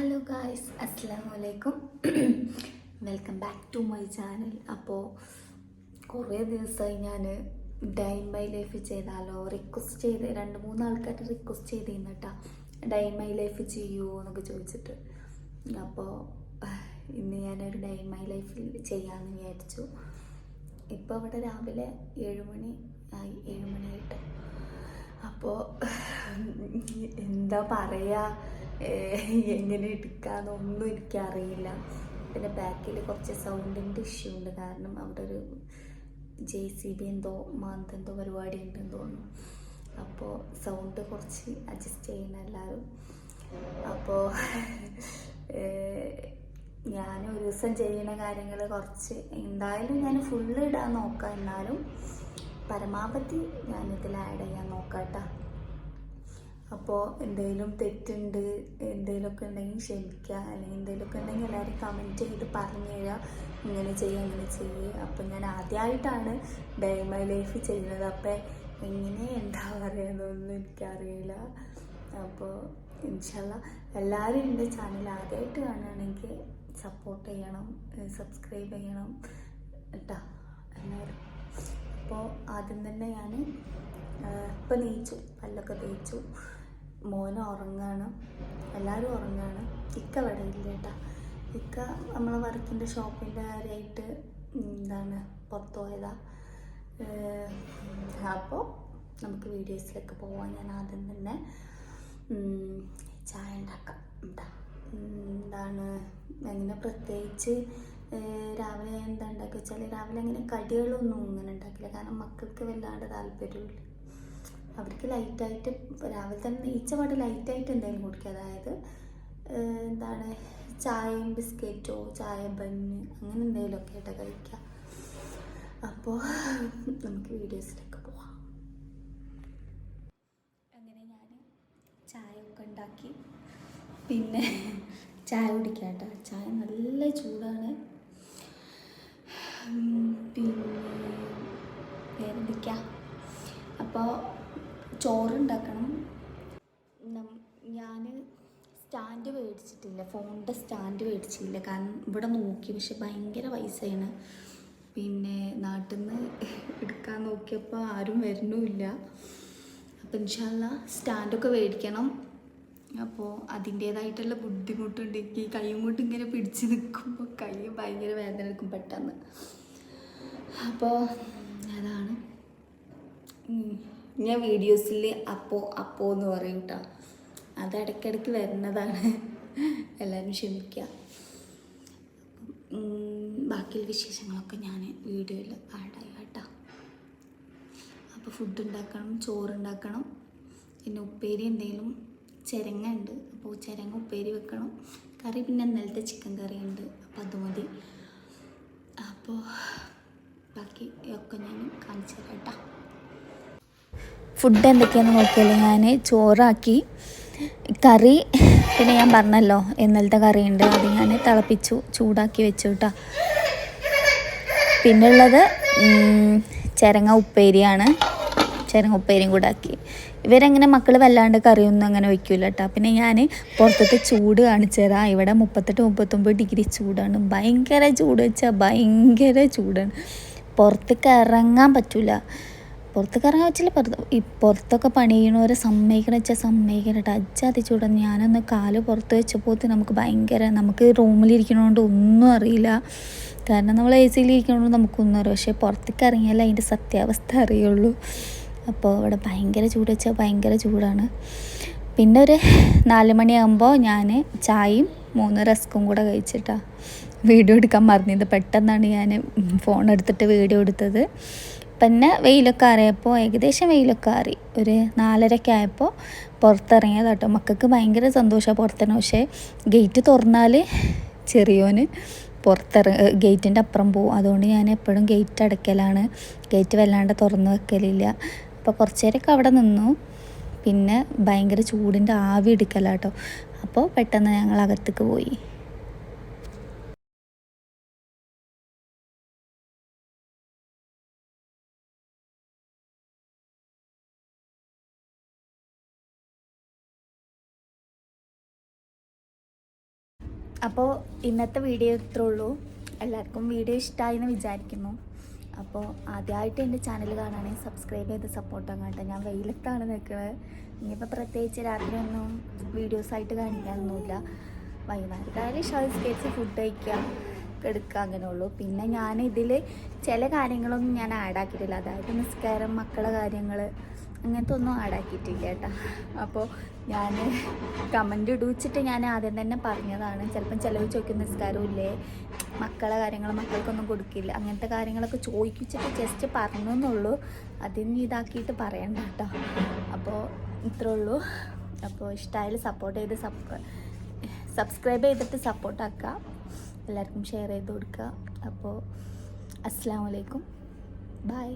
Hello guys അസ്സാം വലൈക്കും welcome back to my channel അപ്പോൾ കുറേ ദിവസമായി ഞാൻ ഡൈൻ മൈ ലൈഫ് ചെയ്താലോ റിക്വസ്റ്റ് ചെയ്ത് രണ്ട് മൂന്ന് ആൾക്കാർ റിക്വസ്റ്റ് ചെയ്തിരുന്നു കേട്ടോ ഡൈൻ മൈ ലൈഫ് ചെയ്യുമോ എന്നൊക്കെ ചോദിച്ചിട്ട്. അപ്പോൾ ഇന്ന് ഞാനൊരു ഡൈൻ മൈ ലൈഫിൽ ചെയ്യാമെന്ന് വിചാരിച്ചു. ഇപ്പോൾ അവിടെ രാവിലെ ഏഴ് മണി ആയി ഏഴ് മണിയായിട്ട് അപ്പോൾ എന്താ പറയുക എങ്ങനെ എടുക്കാന്നൊന്നും എനിക്കറിയില്ല. പിന്നെ ബാക്കിൽ കുറച്ച് സൗണ്ടിന്റെ ഇഷ്യൂ ഉണ്ട്. കാരണം അവിടെ ഒരു ജെ സി ബി എന്തോ മാന്ത് എന്തോ പരിപാടി ഉണ്ടെന്ന് തോന്നുന്നു. അപ്പോൾ സൗണ്ട് കുറച്ച് അഡ്ജസ്റ്റ് ചെയ്യണം എല്ലാവരും അപ്പോൾ ഞാൻ ഒരു ദിവസം ചെയ്യുന്ന കാര്യങ്ങൾ കുറച്ച് എന്തായാലും ഞാൻ ഫുള്ള് ഇടാൻ നോക്കാം എന്നാലും പരമാവധി ഞാനിതിൽ ആഡ് ചെയ്യാൻ നോക്കാം കേട്ടോ. അപ്പോൾ എന്തെങ്കിലും തെറ്റുണ്ട് എന്തെങ്കിലുമൊക്കെ ഉണ്ടെങ്കിൽ ക്ഷമിക്കുക അല്ലെങ്കിൽ എന്തെങ്കിലുമൊക്കെ ഉണ്ടെങ്കിൽ എല്ലാവരും കമന്റ് ചെയ്ത് പറഞ്ഞു തരിക ഇങ്ങനെ ചെയ്യുക ഇങ്ങനെ ചെയ്യുക അപ്പോൾ ഞാൻ ആദ്യമായിട്ടാണ് ഡേ മൈ ലൈഫ് ചെയ്യുന്നത്. അപ്പോൾ എങ്ങനെ എന്താ പറയുന്നതൊന്നും എനിക്കറിയില്ല. അപ്പോൾ ഇൻഷല്ല എല്ലാവരും എന്റെ ചാനൽ ആദ്യമായിട്ട് കാണുകയാണെങ്കിൽ സപ്പോർട്ട് ചെയ്യണം സബ്സ്ക്രൈബ് ചെയ്യണം കേട്ടോ എല്ലാവരും. അപ്പോൾ ആദ്യം തന്നെ ഞാൻ ഇപ്പം നീച്ചു പല്ലൊക്കെ തേച്ചു. മോൻ ഉറങ്ങാണ്. എല്ലാവരും ഉറങ്ങാണ്. ഇക്ക അവിടെ ഇല്ല കേട്ടോ. ഇക്ക നമ്മളെ വർക്കിന്റെ ഷോപ്പിന്റെ കാര്യമായിട്ട് എന്താണ് പുറത്തു പോയതാ. അപ്പോൾ നമുക്ക് വീഡിയോസിലേക്ക് പോവാം. ഞാൻ ആദ്യം തന്നെ ചായ ഉണ്ടാക്കാം. എന്താ? എന്താണ്? അങ്ങനെ പ്രത്യേകിച്ച് രാവിലെ എന്താ ഉണ്ടാക്കുക വെച്ചാൽ രാവിലെ അങ്ങനെ കടികളൊന്നും ഇങ്ങനെ ഉണ്ടാക്കില്ല. കാരണം മക്കൾക്ക് വല്ലാണ്ട് താല്പര്യമില്ല. അവർക്ക് ലൈറ്റായിട്ട് രാവിലെ തന്നെ നീച്ച പാട്ട് ലൈറ്റായിട്ട് എന്തെങ്കിലും കുടിക്കുക. അതായത് എന്താണ് ചായയും ബിസ്ക്കറ്റോ ചായ ബണ്ണ് അങ്ങനെ എന്തെങ്കിലുമൊക്കെ ആയിട്ട് കഴിക്കുക. അപ്പോൾ നമുക്ക് വീഡിയോസിലേക്ക് പോവാം. അങ്ങനെ ഞാൻ ചായ ഒക്കെ ഉണ്ടാക്കി. പിന്നെ ചായ കുടിക്കാം കേട്ടോ. ചായ നല്ല ചൂടാണ്. പിന്നെ വേറെന്തൊക്കെയാ? അപ്പോൾ ചോറുണ്ടാക്കണം. ഞാൻ സ്റ്റാൻഡ് മേടിച്ചിട്ടില്ല. ഫോണിന്റെ സ്റ്റാൻഡ് മേടിച്ചില്ല കാരണം ഇവിടെ നോക്കി. പക്ഷെ ഭയങ്കര പൈസയാണ്. പിന്നെ നാട്ടിൽ നിന്ന് എടുക്കാൻ നോക്കിയപ്പോൾ ആരും വരുന്നുമില്ല. അപ്പം ഇൻഷാല്ല സ്റ്റാൻഡൊക്കെ മേടിക്കണം. അപ്പോൾ അതിന്റേതായിട്ടുള്ള ബുദ്ധിമുട്ടുണ്ട്. എനിക്ക് കൈയും കൊണ്ട് ഇങ്ങനെ പിടിച്ച് നിൽക്കുമ്പോൾ കൈ ഭയങ്കര വേദന എടുക്കും പെട്ടെന്ന്. അപ്പോൾ അതാണ്. ഞാൻ വീഡിയോസിൽ അപ്പോ അപ്പോ എന്ന് പറയും കേട്ടോ അത് ഇടയ്ക്കിടയ്ക്ക് വരുന്നതാണ്. എല്ലാവരും ക്ഷമിക്കുക ബാക്കിയുള്ള വിശേഷങ്ങളൊക്കെ ഞാൻ വീഡിയോയിൽ ചെയ്യാം കേട്ടോ അപ്പോൾ ഫുഡ് ഉണ്ടാക്കണം ചോറ് ഉണ്ടാക്കണം. പിന്നെ ഉപ്പേരി എന്തെങ്കിലും ചിരങ്ങ ഉണ്ട്. അപ്പോൾ ചിരങ്ങ ഉപ്പേരി വെക്കണം. കറി പിന്നെ ഇന്നലത്തെ ചിക്കൻ കറി ഉണ്ട്. അപ്പോൾ അത് മതി. അപ്പോൾ ബാക്കി ഒക്കെ ഞാൻ കാണിച്ചു തരാം കേട്ടോ ഫുഡ് എന്തൊക്കെയാണെന്ന് നോക്കിയാൽ ഞാൻ ചോറാക്കി കറി പിന്നെ ഞാൻ പറഞ്ഞല്ലോ ഇന്നലത്തെ കറിയുണ്ട് അത് ഞാൻ തിളപ്പിച്ചു ചൂടാക്കി വെച്ചു കേട്ടോ പിന്നുള്ളത് ചിരങ്ങ ഉപ്പേരിയാണ്. ചിരങ്ങ ഉപ്പേരിയും കൂടെ ആക്കി. ഇവരങ്ങനെ മക്കൾ വല്ലാണ്ട് കറിയൊന്നും അങ്ങനെ വയ്ക്കില്ല കേട്ടോ പിന്നെ ഞാൻ പുറത്തത്തെ ചൂട് കാണിച്ചു തരാം ഇവിടെ മുപ്പത്തെട്ട് മുപ്പത്തൊമ്പത് ഡിഗ്രി ചൂടാണ്. ഭയങ്കര ചൂട് വെച്ചാൽ ഭയങ്കര ചൂടാണ്. പുറത്തേക്ക് ഇറങ്ങാൻ പറ്റില്ല പുറത്തേക്ക് ഇറങ്ങാൻ വെച്ചില്ല പുറത്ത് ഈ പുറത്തൊക്കെ പണി ചെയ്യണവരെ സമ്മതിക്കണം വെച്ചാൽ സമ്മതിക്കണം അജ്ജാതി ചൂടാണ് ഞാനൊന്ന് കാൽ പുറത്ത് വെച്ചപ്പോൾ നമുക്ക് ഭയങ്കര നമുക്ക് റൂമിലിരിക്കണോണ്ട് ഒന്നും അറിയില്ല. കാരണം നമ്മൾ എ സിയിൽ ഇരിക്കണോണ്ട് നമുക്കൊന്നും അറിയാം പക്ഷേ പുറത്തേക്ക് ഇറങ്ങിയാലേ അതിന്റെ സത്യാവസ്ഥ അറിയുള്ളൂ. അപ്പോൾ ഇവിടെ ഭയങ്കര ചൂട് വെച്ചാൽ ഭയങ്കര ചൂടാണ്. പിന്നെ ഒരു നാല് മണിയാകുമ്പോൾ ഞാൻ ചായയും മൂന്ന് റസ്ക്കും കൂടെ കഴിച്ചിട്ടാണ് വീഡിയോ എടുക്കാൻ മറന്നിരുന്നത്. പെട്ടെന്നാണ് ഞാൻ ഫോൺ എടുത്തിട്ട് വീഡിയോ എടുത്തത്. പിന്നെ വെയിലൊക്കെ അറിയപ്പോൾ ഏകദേശം വെയിലൊക്കെ ആറി. ഒരു നാലരയ്ക്ക് ആയപ്പോൾ പുറത്തിറങ്ങിയത് കേട്ടോ മക്കൾക്ക് ഭയങ്കര സന്തോഷമാണ് പുറത്തിറങ്ങി പക്ഷേ ഗേറ്റ് തുറന്നാൽ ചെറിയോന് പുറത്തിറങ്ങി ഗേറ്റിന്റെ അപ്പുറം പോകും അതുകൊണ്ട് ഞാൻ എപ്പോഴും ഗേറ്റ് അടയ്ക്കലാണ്. ഗേറ്റ് വല്ലാണ്ട് തുറന്ന് വെക്കലില്ല. അപ്പോൾ കുറച്ച് നേരമൊക്കെ അവിടെ നിന്നു. പിന്നെ ഭയങ്കര ചൂടിന്റെ ആവി എടുക്കലാട്ടോ. അപ്പോൾ പെട്ടെന്ന് ഞങ്ങൾ അകത്തേക്ക് പോയി. അപ്പോൾ ഇന്നത്തെ വീഡിയോ ഇത്രേ ഉള്ളൂ. എല്ലാവർക്കും വീഡിയോ ഇഷ്ടമായി എന്ന് വിചാരിക്കുന്നു. അപ്പോൾ ആദ്യമായിട്ട് എന്റെ ചാനൽ കാണുകയാണെങ്കിൽ സബ്സ്ക്രൈബ് ചെയ്ത് സപ്പോർട്ട് അങ്ങോട്ടെ ഞാൻ വെയിലത്താണ് നിൽക്കുന്നത് ഇനിയിപ്പോൾ പ്രത്യേകിച്ച് രാത്രി ഒന്നും വീഡിയോസായിട്ട് കാണിക്കാനൊന്നുമില്ല. വൈകുന്നേരത്തായാലും കാര്യം കേസ് ഫുഡ് കഴിക്കുക എടുക്കുക അങ്ങനെ ഉള്ളൂ. പിന്നെ ഞാൻ ഇതിൽ ചില കാര്യങ്ങളൊന്നും ഞാൻ ആഡ് ആക്കിയിട്ടില്ല. അതായത് നിസ്കാരം മക്കളെ കാര്യങ്ങൾ അങ്ങനത്തെ ഒന്നും ആടാക്കിയിട്ടില്ല കേട്ടോ. അപ്പോൾ ഞാൻ കമന്റ് ഇടിച്ചിട്ട് ഞാൻ ആദ്യം തന്നെ പറഞ്ഞതാണ്. ചിലപ്പം ചിലവ് ചോദിക്കുന്ന നിസ്കാരവും ഇല്ലേ? മക്കളെ കാര്യങ്ങൾ മക്കൾക്കൊന്നും കൊടുക്കില്ല. അങ്ങനത്തെ കാര്യങ്ങളൊക്കെ ചോദിച്ചിട്ട് ജസ്റ്റ് പറഞ്ഞു എന്നുള്ളൂ. അതിന് ഇതാക്കിയിട്ട് പറയണ്ട കേട്ടോ. അപ്പോൾ ഇത്രേ ഉള്ളൂ. അപ്പോൾ ഇഷ്ടമായാലും സപ്പോർട്ട് ചെയ്ത് സബ് സബ്സ്ക്രൈബ് ചെയ്തിട്ട് സപ്പോർട്ടാക്കുക എല്ലാവർക്കും ഷെയർ ചെയ്ത് കൊടുക്കുക. അപ്പോൾ അസ്സാം വലൈക്കും ബൈ